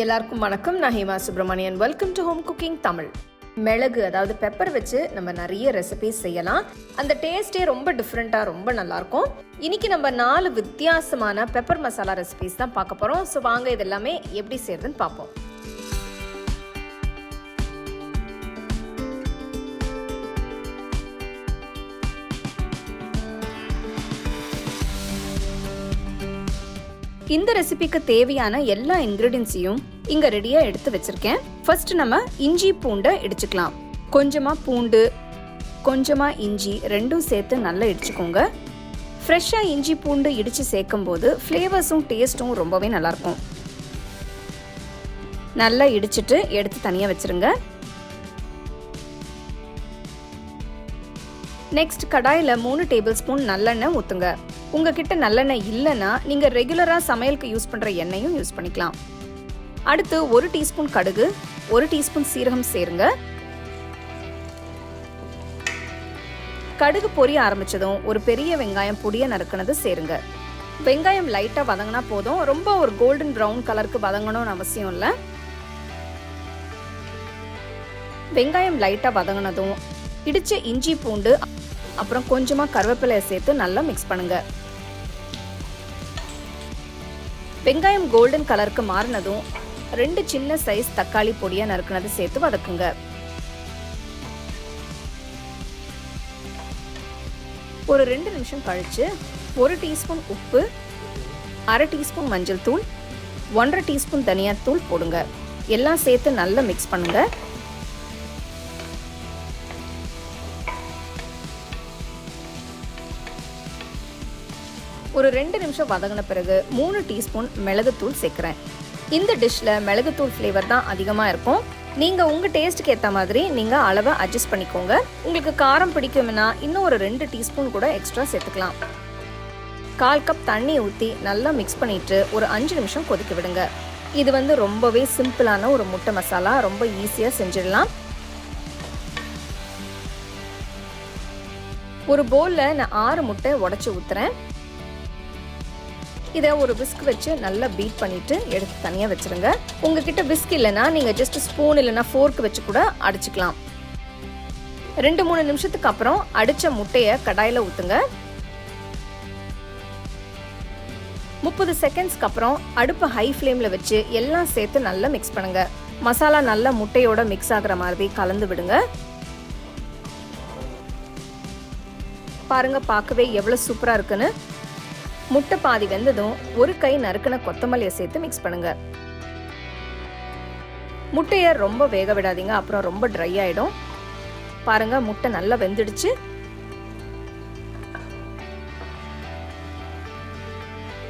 எல்லாருக்கும் வணக்கம். நான் Hema Subramanian welcome to home cooking Tamil மிளகு அதாவது பெப்பர் வச்சு நம்ம நிறைய ரெசிபிஸ் செய்யலாம். அந்த டேஸ்டே ரொம்ப டிஃப்ரெண்ட்டாக ரொம்ப நல்லாயிருக்கும் இன்னைக்கு நம்ம நாலு வித்தியாசமான பெப்பர் மசாலா ரெசிபிஸ் தான் பார்க்க போகிறோம் ஸோ வாங்க இதெல்லாமே எப்படி செய்யறதுன்னு பார்ப்போம். இந்த ரெசிபிக்கு தேவையான எல்லா இன்க்ரீடியன்ஸையும் இங்க ரெடியா எடுத்து வச்சிருக்கேன். ஃபர்ஸ்ட் நம்ம இஞ்சி பூண்டை இடிச்சுக்கலாம். கொஞ்சமா பூண்டு கொஞ்சமா இஞ்சி ரெண்டும் சேர்த்து நல்லா இடிச்சுக்கோங்க. ஃப்ரெஷ்ஷாக இஞ்சி பூண்டு இடித்து சேர்க்கும் போது ஃப்ளேவர்ஸும் டேஸ்ட்டும் ரொம்பவே நல்லாயிருக்கும். நல்லா இடிச்சிட்டு எடுத்து தனியாக வச்சிருங்க. நெக்ஸ்ட் கடாயில் மூணு டேபிள் ஸ்பூன் நல்லெண்ணெய் ஊற்றுங்க உங்ககிட்ட நல்லெண்ணெய் இல்லைன்னா நீங்கள் ரெகுலராக சமையலுக்கு யூஸ் பண்ணுற எண்ணெயும் யூஸ் பண்ணிக்கலாம். அடுத்து ஒரு டீஸ்பூன் கடுகு ஒரு டீஸ்பூன் சீரகம் சேருங்க. கடுகு பொரிய ஆரம்பிச்சதும் ஒரு பெரிய வெங்காயம் பொடிய நறுக்கினது சேருங்க. வெங்காயம் லைட்டாக வதங்கினா போதும். ரொம்ப ஒரு கோல்டன் ப்ரௌன் கலருக்கு வதங்கணும்னு அவசியம் இல்லை. வெங்காயம் லைட்டாக வதங்கினதும் இடித்த இஞ்சி பூண்டு அப்புறம் கொஞ்சமாக கருவேப்பிலையை சேர்த்து நல்லா மிக்ஸ் பண்ணுங்கள் வெங்காயம் கோல்டன் கலருக்கு மாறினதும் ரெண்டு சின்ன சைஸ் தக்காளி பொடியாக நறுக்குனது சேர்த்து வதக்குங்க. ஒரு ரெண்டு நிமிஷம் கழித்து ஒரு டீஸ்பூன் உப்பு அரை டீஸ்பூன் மஞ்சள் தூள் ஒன்றரை டீஸ்பூன் தனியாத்தூள் போடுங்க. எல்லாம் சேர்த்து நல்லா மிக்ஸ் பண்ணுங்கள் ஒரு ரெண்டு நிமிஷம் வதங்கின பிறகு மூணு டீஸ்பூன் மிளகுத்தூள் சேர்க்குறேன். இந்த டிஷ்ஷில் மிளகுத்தூள் ஃப்ளேவர் தான் அதிகமாக இருக்கும். நீங்கள் உங்கள் டேஸ்ட்டுக்கு ஏற்ற மாதிரி நீங்கள் அளவை அட்ஜஸ்ட் பண்ணிக்கோங்க. உங்களுக்கு காரம் பிடிக்கும்னா இன்னும் ஒரு ரெண்டு டீஸ்பூன் கூட எக்ஸ்ட்ரா சேர்த்துக்கலாம். கால் கப் தண்ணி ஊற்றி நல்லா மிக்ஸ் பண்ணிட்டு ஒரு அஞ்சு நிமிஷம் கொதிக்க விடுங்க. இது வந்து ரொம்பவே சிம்பிளான ஒரு முட்டை மசாலா. ரொம்ப ஈஸியாக செஞ்சிடலாம். ஒரு பவுலில் நான் ஆறு முட்டை உடச்சி ஊற்றுறேன் இதை ஒரு விஸ்க் வச்சு நல்லா பீட் பண்ணிட்டு எடுத்து தனியாக வச்சுருங்க. உங்ககிட்ட விஸ்க் இல்லைன்னா நீங்கள் ஜஸ்ட் ஸ்பூன் இல்லைன்னா ஃபோர்க் வச்சு கூட அடிச்சுக்கலாம். ரெண்டு மூணு நிமிஷத்துக்கு அப்புறம் அடித்த முட்டையை கடாயில் ஊற்றுங்க முப்பது செகண்ட்ஸ்க்கு அப்புறம் அடுப்பு ஹை ஃப்ளேமில் வச்சு எல்லாம் சேர்த்து நல்லா மிக்ஸ் பண்ணுங்க. மசாலா நல்லா முட்டையோட மிக்ஸ் ஆகுற மாதிரி கலந்து விடுங்க. பாருங்க பார்க்கவே எவ்வளோ சூப்பராக இருக்குன்னு. முட்டை பாதி வெந்ததும் ஒரு கை நறுக்கின கொத்தமல்லியை சேர்த்து மிக்ஸ் பண்ணுங்க. முட்டையை ரொம்ப வேக விடாதீங்க அப்புறம் ரொம்ப ட்ரை ஆயிடும். பாருங்க முட்டை நல்லா வெந்துடுச்சு.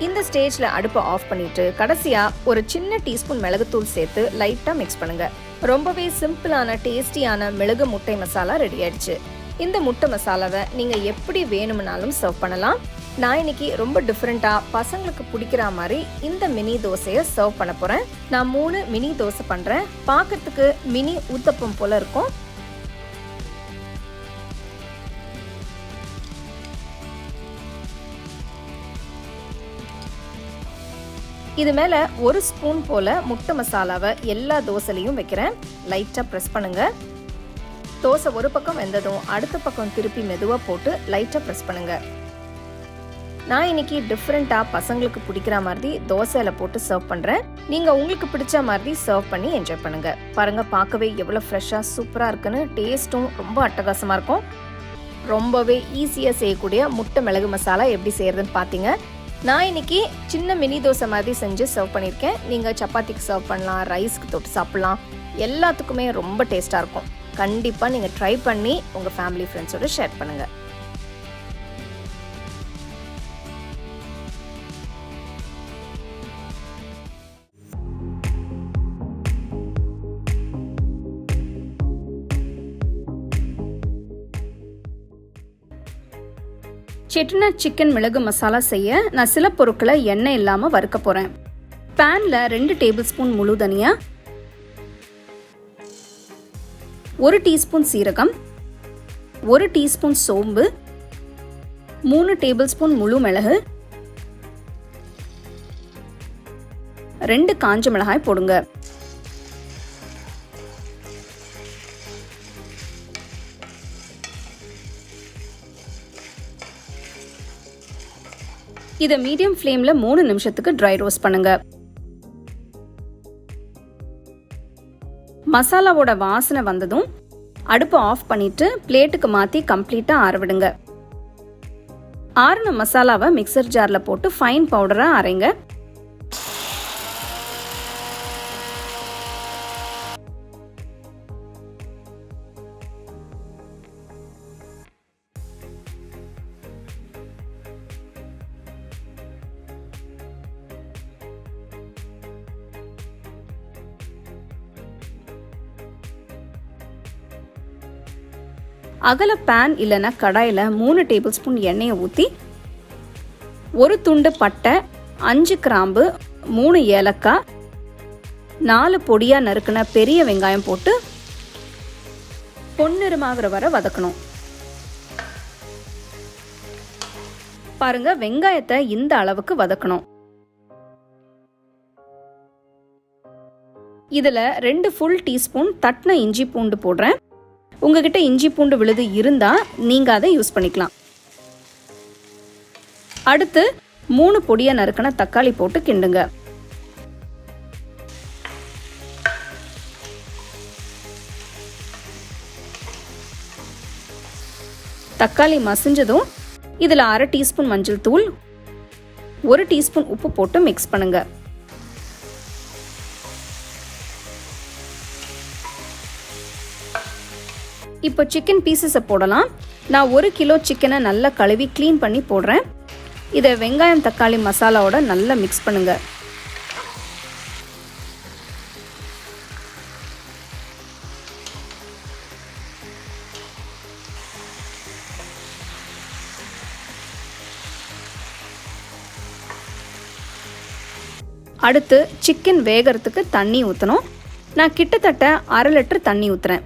இந்த ஸ்டேஜ்ல அடுப்பை ஆஃப் பண்ணிட்டு கடைசியா ஒரு சின்ன டீஸ்பூன் மிளகுத்தூள் சேர்த்து லைட்டா மிக்ஸ் பண்ணுங்க. ரொம்பவே சிம்பிளான டேஸ்டியான மிளகு முட்டை மசாலா ரெடி ஆயிடுச்சு. இந்த முட்டை மசாலாவை நீங்க எப்படி வேணும்னாலும் சர்வ் பண்ணலாம். நான் இன்னைக்கு ரொம்ப டிஃப்ரெண்ட்டாக பசங்களுக்கு பிடிக்கிற மாதிரி இந்த மினி தோசையை சர்வ் பண்ண போகிறேன் நான் மூணு மினி தோசை பண்ணுறேன் பார்க்கறதுக்கு மினி ஊத்தப்பம் போல் இருக்கும். இது மேலே ஒரு ஸ்பூன் போல முட்டை மசாலாவை எல்லா தோசையிலையும் வைக்கிறேன். லைட்டாக ப்ரெஸ் பண்ணுங்க. தோசை ஒரு பக்கம் வெந்ததும் அடுத்த பக்கம் திருப்பி மெதுவாக போட்டு லைட்டாக ப்ரெஸ் பண்ணுங்கள் நான் இன்னைக்கு டிஃப்ரெண்ட்டாக பசங்களுக்கு பிடிக்கிற மாதிரி தோசையில் போட்டு சர்வ் பண்ணுறேன் நீங்கள் உங்களுக்கு பிடிச்ச மாதிரி சர்வ் பண்ணி என்ஜாய் பண்ணுங்க. பாருங்க பார்க்கவே எவ்வளோ ஃப்ரெஷ்ஷாக சூப்பராக இருக்குன்னு டேஸ்ட்டும் ரொம்ப அட்டகாசமாக இருக்கும். ரொம்பவே ஈஸியாக செய்யக்கூடிய முட்டை மிளகு மசாலா எப்படி செய்யறதுன்னு பார்த்தீங்க நான் இன்னைக்கு சின்ன மினி தோசை மாதிரி செஞ்சு சர்வ் பண்ணியிருக்கேன் நீங்கள் சப்பாத்திக்கு சர்வ் பண்ணலாம் ரைஸ்க்கு தொட்டு சாப்பிட்லாம். எல்லாத்துக்குமே ரொம்ப டேஸ்ட்டாக இருக்கும். கண்டிப்பாக நீங்கள் ட்ரை பண்ணி உங்கள் ஃபேமிலி ஃப்ரெண்ட்ஸோட ஷேர் பண்ணுங்கள் செட்டிநாட் சிக்கன் மிளகு மசாலா செய்ய நான் சில பொருட்களை எண்ணெய் இல்லாமல் வறுக்க போகிறேன் பேனில் ரெண்டு டேபிள் ஸ்பூன் முழு தனியா ஒரு டீஸ்பூன் சீரகம் ஒரு டீஸ்பூன் சோம்பு மூணு டேபிள் ஸ்பூன் முழு மிளகு ரெண்டு காஞ்ச மிளகாய் போடுங்க. இதை மீடியம் ஃப்ளேமில் மூணு நிமிஷத்துக்கு ட்ரை ரோஸ்ட் பண்ணுங்கள் மசாலாவோட வாசனை வந்ததும் அடுப்பை ஆஃப் பண்ணிட்டு பிளேட்டுக்கு மாற்றி கம்ப்ளீட்டாக ஆறவிடுங்க ஆறுன மசாலாவை மிக்சர் ஜாரில் போட்டு ஃபைன் பவுடராக அரைங்க. அகல பேன் இல்லைன்னா கடாயில் மூணு டேபிள் ஸ்பூன் எண்ணெயை ஊற்றி ஒரு துண்டு பட்டை அஞ்சு கிராம்பு மூணு ஏலக்காய் நாலு பொடியாக நறுக்கின பெரிய வெங்காயம் போட்டு பொன்னிறமாகிற வரை வதக்கணும். பாருங்க வெங்காயத்தை இந்த அளவுக்கு வதக்கணும். இதில் ரெண்டு ஃபுல் டீஸ்பூன் தட்டின இஞ்சி பூண்டு போடுறேன். உங்ககிட்ட இஞ்சி பூண்டு விழுது இருந்தால் நீங்கள் அதை யூஸ் பண்ணிக்கலாம். அடுத்து மூணு பொடியை நறுக்கின தக்காளி போட்டு கிண்டுங்க. தக்காளி மசிஞ்சதும் இதில் அரை டீஸ்பூன் மஞ்சள் தூள் ஒரு டீஸ்பூன் உப்பு போட்டு மிக்ஸ் பண்ணுங்கள் இப்போ சிக்கன் பீசஸை போடலாம். நான் ஒரு கிலோ சிக்கனை நல்லா கழுவி க்ளீன் பண்ணி போடுறேன். இதை வெங்காயம் தக்காளி மசாலாவோட நல்லா மிக்ஸ் பண்ணுங்கள் அடுத்து சிக்கன் வேகிறதுக்கு தண்ணி ஊற்றணும் நான் கிட்டத்தட்ட அரை லிட்டர் தண்ணி ஊற்றுறேன்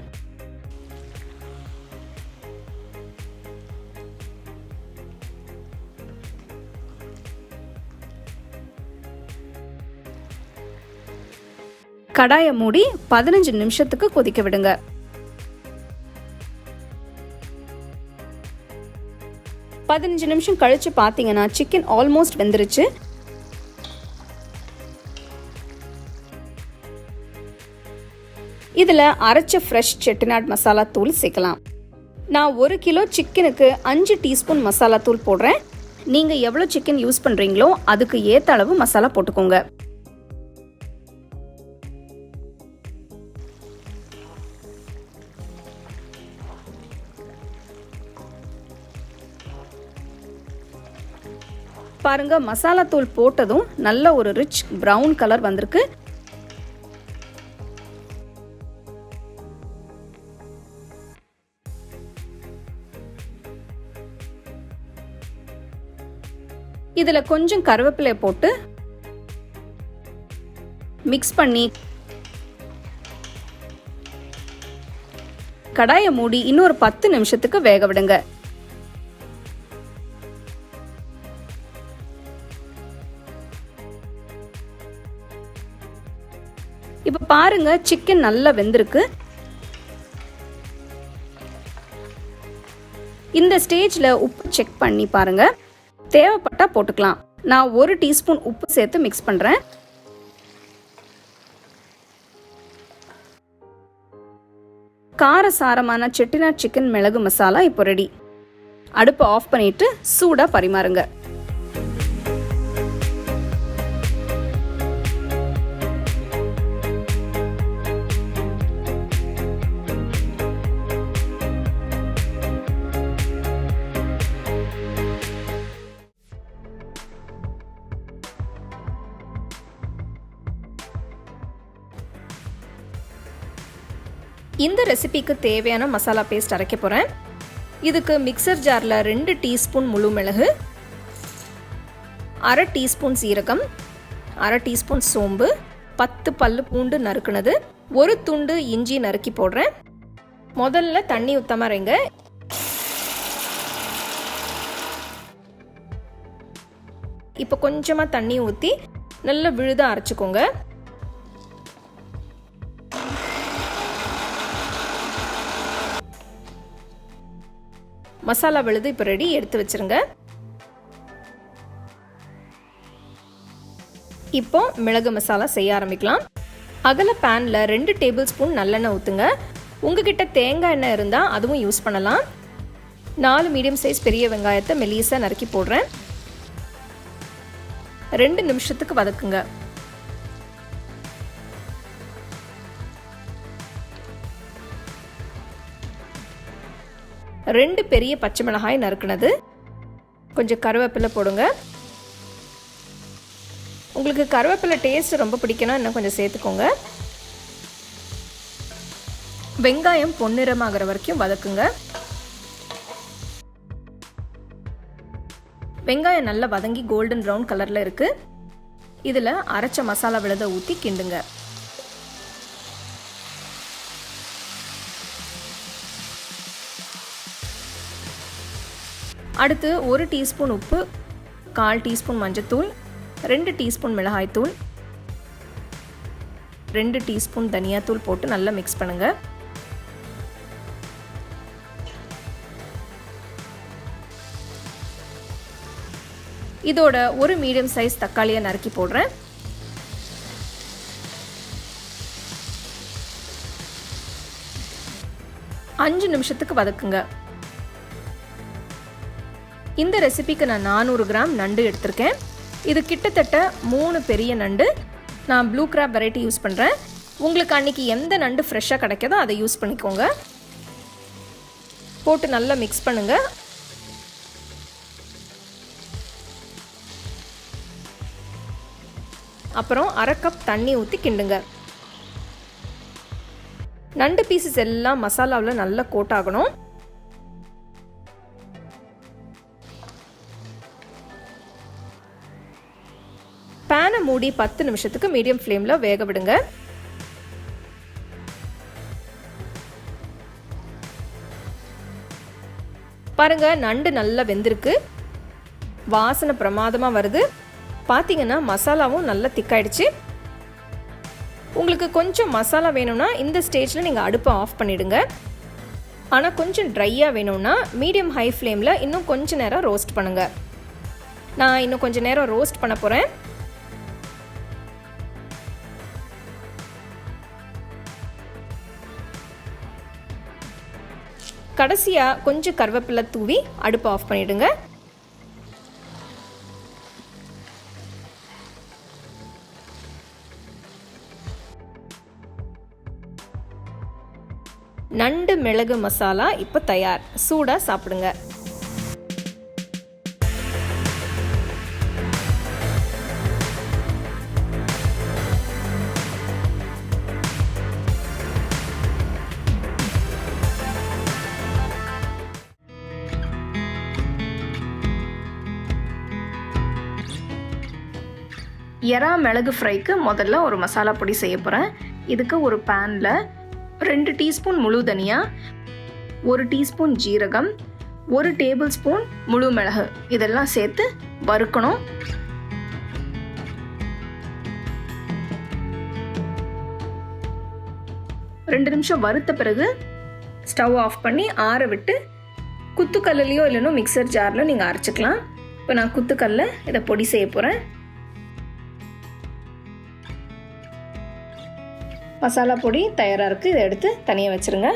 கடாயை மூடி பதினஞ்சு நிமிஷத்துக்கு கொதிக்க விடுங்க. பதினஞ்சு நிமிஷம் கழிச்சு பார்த்தீங்கன்னா சிக்கன் ஆல்மோஸ்ட் வெந்துருச்சு. இதில் அரைச்ச ஃப்ரெஷ் செட்டிநாட் மசாலா தூள் சேர்க்கலாம். நான் ஒரு கிலோ சிக்கனுக்கு அஞ்சு டீஸ்பூன் மசாலா தூள் போடுறேன். நீங்கள் எவ்வளோ சிக்கன் யூஸ் பண்ணுறீங்களோ அதுக்கு ஏற்ற அளவு மசாலா போட்டுக்கோங்க. பாருங்க மசாலா தூள் போட்டதும் நல்ல ஒரு ரிச் ப்ரௌன் கலர் வந்திருக்கு. இதில் கொஞ்சம் கருவேப்பிலை போட்டு மிக்ஸ் பண்ணி கடாயை மூடி இன்னொரு பத்து நிமிஷத்துக்கு வேக விடுங்க. பாருங்கள் பாருங்க சிக்கன் நல்லா வெந்திருக்கு. இந்த ஸ்டேஜில் உப்பு செக் பண்ணி பாருங்க. தேவைப்பட்டா போட்டுக்கலாம். நான் ஒரு டீஸ்பூன் உப்பு சேர்த்து மிக்ஸ் பண்ணுறேன் காரசாரமான செட்டிநாட் சிக்கன் மிளகு மசாலா இப்போ ரெடி அடுப்பை ஆஃப் பண்ணிட்டு சூடாக பரிமாறுங்க. இந்த ரெசிபிக்கு தேவையான மசாலா பேஸ்ட் அரைக்க போகிறேன் இதுக்கு மிக்சர் ஜாரில் ரெண்டு டீஸ்பூன் முழு மிளகு அரை டீஸ்பூன் சீரகம் அரை டீஸ்பூன் சோம்பு பத்து பல்லு பூண்டு நறுக்குனது ஒரு துண்டு இஞ்சி நறுக்கி போடுறேன். முதல்ல தண்ணி ஊற்றாம இருங்க. இப்போ கொஞ்சமாக தண்ணி ஊற்றி நல்லா விழுதாக அரைச்சிக்கோங்க. மசாலா விழுது இப்போ ரெடி எடுத்து வச்சிருங்க. இப்போ மிளகு மசாலா செய்ய ஆரம்பிக்கலாம். அகல பேனில் ரெண்டு டேபிள் ஸ்பூன் நல்லெண்ணெய் ஊற்றுங்க உங்ககிட்ட தேங்காய் எண்ணெய் இருந்தால் அதுவும் யூஸ் பண்ணலாம். நாலு மீடியம் சைஸ் பெரிய வெங்காயத்தை மெலிசாக நறுக்கி போடுறேன். ரெண்டு நிமிஷத்துக்கு வதக்குங்க. ரெண்டு பெரிய பச்சை மிளகாய் நறுக்குனது. கொஞ்சம் கருவேப்பிலை போடுங்க. உங்களுக்கு கருவேப்பிலை டேஸ்ட் ரொம்ப பிடிக்கணும் இன்னும் கொஞ்சம் சேர்த்துக்கோங்க. வெங்காயம் பொன்னிறமாகிற வரைக்கும் வதக்குங்க. வெங்காயம் நல்லா வதங்கி கோல்டன் ப்ரௌன் கலரில் இருக்குது இதில் அரைச்ச மசாலா விழுத ஊற்றி கிண்டுங்க. அடுத்து ஒரு டீஸ்பூன் உப்பு கால் டீஸ்பூன் மஞ்சத்தூள் ரெண்டு டீஸ்பூன் மிளகாய்த்தூள் ரெண்டு டீஸ்பூன் தனியாத்தூள் போட்டு நல்லா மிக்ஸ் பண்ணுங்கள் இதோட ஒரு மீடியம் சைஸ் தக்காளியை நறுக்கி போடுறேன். அஞ்சு நிமிஷத்துக்கு வதக்குங்க. இந்த ரெசிபிக்கு நான் நானூறு கிராம் நண்டு எடுத்திருக்கேன். இது கிட்டத்தட்ட மூணு பெரிய நண்டு. நான் ப்ளூ கிராப் வெரைட்டி யூஸ் பண்ணுறேன் உங்களுக்கு அன்றைக்கி எந்த நண்டு ஃப்ரெஷ்ஷாக கிடைக்குதோ அதை யூஸ் பண்ணிக்கோங்க. போட்டு நல்லா மிக்ஸ் பண்ணுங்கள் அப்புறம் அரை கப் தண்ணி ஊற்றி கிண்டுங்க. நண்டு பீசஸ் எல்லாம் மசாலாவில் நல்லா கோட் ஆகணும். பேனை மூடி பத்து நிமிஷத்துக்கு மீடியம் ஃப்ளேமில் வேக விடுங்க. பாருங்க நண்டு நல்லா வெந்திருக்கு. வாசனை பிரமாதமாக வருது. பார்த்தீங்கன்னா மசாலாவும் நல்லா திக்காயிடுச்சு. உங்களுக்கு கொஞ்சம் மசாலா வேணும்னா இந்த ஸ்டேஜில் நீங்கள் அடுப்பை ஆஃப் பண்ணிவிடுங்க ஆனால் கொஞ்சம் ட்ரையாக வேணும்னா மீடியம் ஹை ஃப்ளேமில் இன்னும் கொஞ்சம் நேரம் ரோஸ்ட் பண்ணுங்கள் நான் இன்னும் கொஞ்சம் நேரம் ரோஸ்ட் பண்ண போகிறேன் கடைசியாக கொஞ்சம் கருவேப்பிலை தூவி அடுப்பை ஆஃப் பண்ணிவிடுங்க நண்டு மிளகு மசாலா இப்போ தயார். சூடாக சாப்பிடுங்க. எறா மிளகு ஃப்ரைக்கு முதல்ல ஒரு மசாலா பொடி செய்ய போகிறேன் இதுக்கு ஒரு பேனில் ரெண்டு டீஸ்பூன் முழு தனியா ஒரு டீஸ்பூன் ஜீரகம் ஒரு டேபிள் ஸ்பூன் முழு மிளகு. இதெல்லாம் சேர்த்து வறுக்கணும். ரெண்டு நிமிஷம் வறுத்த பிறகு ஸ்டவ் ஆஃப் பண்ணி ஆற விட்டு குத்துக்கல்லையோ இல்லைனோ மிக்சர் ஜாரில் நீங்கள் அரைச்சிக்கலாம். இப்போ நான் குத்துக்கல்ல இதை பொடி செய்ய போகிறேன் மசாலா பொடி தயாராக இருக்குது இதை எடுத்து தனியாக வச்சுருங்க.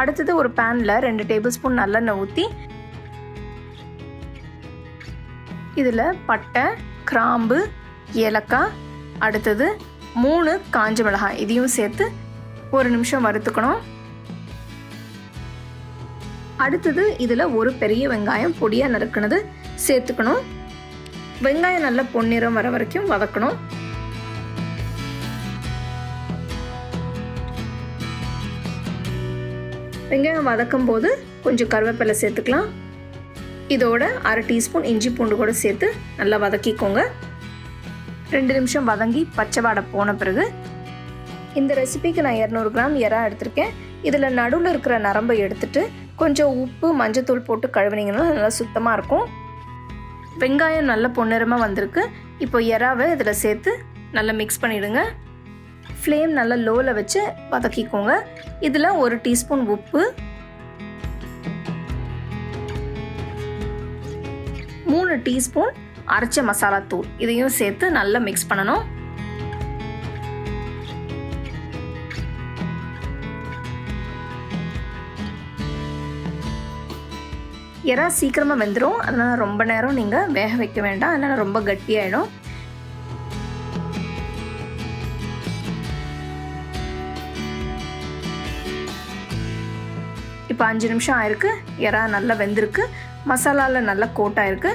அடுத்தது ஒரு பேனில் ரெண்டு டேபிள் ஸ்பூன் நல்லெண்ணெய் ஊற்றி இதில் பட்டை கிராம்பு ஏலக்காய் அடுத்தது மூணு காஞ்ச மிளகாய். இதையும் சேர்த்து ஒரு நிமிஷம் வறுத்துக்கணும். அடுத்தது இதில் ஒரு பெரிய வெங்காயம் பொடியாக நறுக்குனது சேர்த்துக்கணும். வெங்காயம் நல்லா பொன்னிறம் வர வரைக்கும் வதக்கணும். வெங்காயம் வதக்கும் போது கொஞ்சம் கருவேப்பிலை சேர்த்துக்கலாம். இதோட அரை டீஸ்பூன் இஞ்சி பூண்டு கூட சேர்த்து நல்லா வதக்கிக்கோங்க. ரெண்டு நிமிஷம் வதங்கி பச்சை வாடை போன பிறகு இந்த ரெசிபிக்கு நான் இரநூறு கிராம் இறா எடுத்திருக்கேன். இதில் நடுவில் இருக்கிற நரம்பை எடுத்துட்டு கொஞ்சம் உப்பு மஞ்சத்தூள் போட்டு கழுவினீங்கன்னா நல்லா சுத்தமாக இருக்கும். வெங்காயம் நல்ல பொன்னிறமாக வந்திருக்கு. இப்போ எறாவை இதில் சேர்த்து நல்லா மிக்ஸ் பண்ணிவிடுங்க ஃப்ளேம் நல்லா லோவில் வச்சு வதக்கிக்கோங்க. இதில் ஒரு டீஸ்பூன் உப்பு. மூணு டீஸ்பூன் அரைச்ச மசாலா தூள். இதையும் சேர்த்து நல்லா மிக்ஸ் பண்ணணும். எறா சீக்கிரமாக வெந்துடும் அதனால் ரொம்ப நேரம் நீங்கள் வேக வைக்க வேண்டாம். அதனால் ரொம்ப கட்டியாயிடும். இப்போ அஞ்சு நிமிஷம் ஆயிருக்கு. எறா நல்லா வெந்திருக்கு. மசாலாவில் நல்லா கோட்டாயிருக்கு.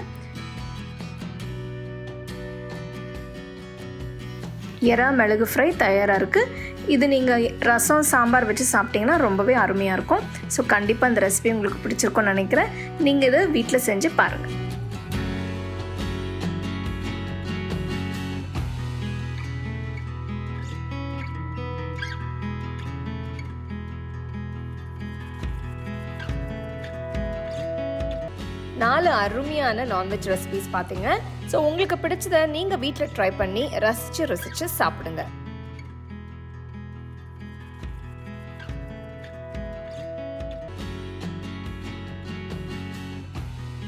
எறா மிளகு ஃப்ரை தயாராக இருக்குது இது நீங்கள் ரசம் சாம்பார் வச்சு சாப்பிட்டீங்கன்னா ரொம்பவே அருமையாக இருக்கும். ஸோ கண்டிப்பாக இந்த ரெசிபி உங்களுக்கு பிடிச்சிருக்கும்னு நினைக்கிறேன். நீங்கள் இதை வீட்டில் செஞ்சு பாருங்கள் அருமையான நான்வெஜ் ரெசிபிஸ் பார்த்தீங்க ஸோ உங்களுக்கு பிடிச்சதை நீங்கள் வீட்டில் ட்ரை பண்ணி ரசித்து ரசித்து சாப்பிடுங்க.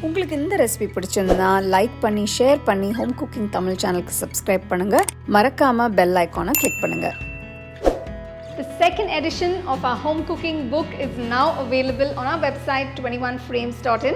உங்களுக்கு இந்த ரெசிபி பிடிச்சிருந்தா லைக் பண்ணி ஷேர் பண்ணி ஹோம் குக்கிங் தமிழ் சேனலுக்கு சப்ஸ்கிரைப் பண்ணுங்கள் மறக்காமல் பெல் ஐக்கானை கிளிக் பண்ணுங்கள் The second edition of our home cooking book is now available on our website 21frames.in.